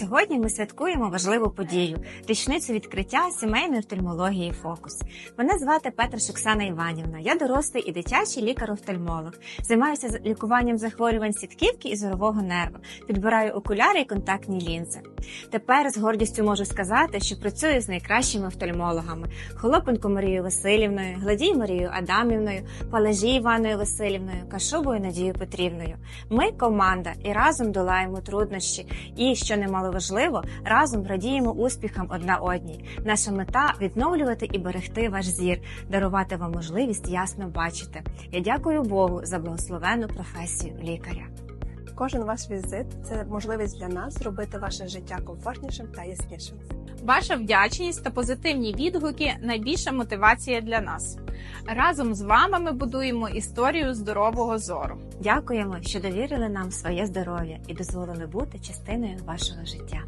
Сьогодні ми святкуємо важливу подію річницю відкриття сімейної офтальмології Фокус. Мене звати Петраш Оксана Іванівна. Я дорослий і дитячий лікар-офтальмолог. Займаюся лікуванням захворювань сітківки і зорового нерва. Підбираю окуляри і контактні лінзи. Тепер з гордістю можу сказати, що працюю з найкращими офтальмологами: Холопенко Марією Васильівною, Гладій Марією Адамівною, Палажі Іваною Васильівною, Кашубою Надією Петрівною. Ми команда і разом долаємо труднощі. І що немало важливо, разом радіємо успіхам одна одній. Наша мета відновлювати і берегти ваш зір, дарувати вам можливість ясно бачити. Я дякую Богу за благословену професію лікаря. Кожен ваш візит це можливість для нас зробити ваше життя комфортнішим та яснішим. Ваша вдячність та позитивні відгуки найбільша мотивація для нас. Разом з вами ми будуємо історію здорового зору. Дякуємо, що довірили нам своє здоров'я і дозволили бути частиною вашого життя.